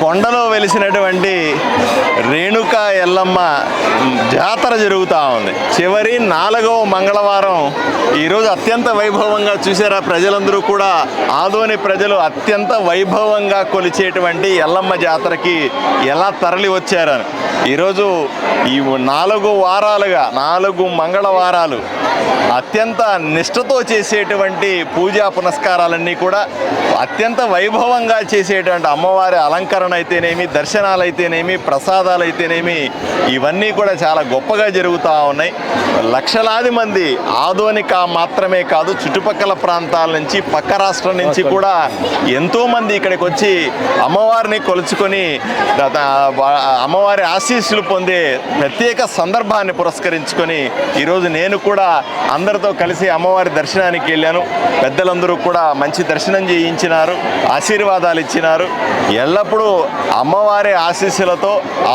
కొండలో వెలిసినటువంటి రేణుక ఎల్లమ్మ జాతర జరుగుతూ ఉంది. చివరి నాలుగవ మంగళవారం ఈరోజు అత్యంత వైభవంగా చూసారా ప్రజలందరూ కూడా. ఆదోని ప్రజలు అత్యంత వైభవంగా కొలిచేటువంటి ఎల్లమ్మ జాతరకి ఎలా తరలి వచ్చారని ఈరోజు ఈ నాలుగు వారాలుగా నాలుగు మంగళవారాలు అత్యంత నిష్ఠతో చేసేటువంటి పూజా పునస్కారాలన్నీ కూడా అత్యంత వైభవంగా చేసేటువంటి అమ్మవారి అలంకరణ అయితేనేమి దర్శనాలు అయితేనేమి ప్రసాదాలు అయితేనేమి ఇవన్నీ కూడా చాలా గొప్పగా జరుగుతూ ఉన్నాయి. లక్షలాది మంది ఆధోనిక మాత్రమే కాదు చుట్టుపక్కల ప్రాంతాల నుంచి పక్క రాష్ట్రం నుంచి కూడా ఎంతోమంది ఇక్కడికి వచ్చి అమ్మవారిని కొలుచుకొని అమ్మవారి ఆశీస్సులు పొందే ప్రత్యేక సందర్భాన్ని పురస్కరించుకొని ఈరోజు నేను కూడా అందరితో కలిసి అమ్మవారి దర్శనానికి వెళ్ళాను. పెద్దలందరూ కూడా మంచి దర్శనం చేయించినారు ఆశీర్వాదాలు ఇచ్చినారు. ఎల్లప్పుడూ అమ్మవారి ఆశీస్సులతో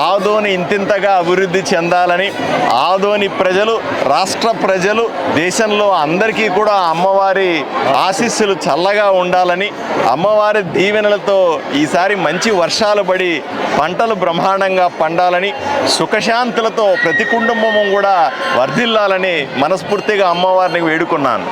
ఆదోని ఇంతింతగా అభివృద్ధి చెందాలని ఆదోని ప్రజలు రాష్ట్ర ప్రజలు దేశంలో అందరికీ కూడా అమ్మవారి ఆశీస్సులు చల్లగా ఉండాలని అమ్మవారి దీవెనలతో ఈసారి మంచి వర్షాలు పడి పంటలు బ్రహ్మాండంగా పండాలని సుఖశాంతులతో ప్రతి కుటుంబము కూడా వర్ధిల్లాలని మనస్ఫూర్తిగా అమ్మవారిని వేడుకున్నాను.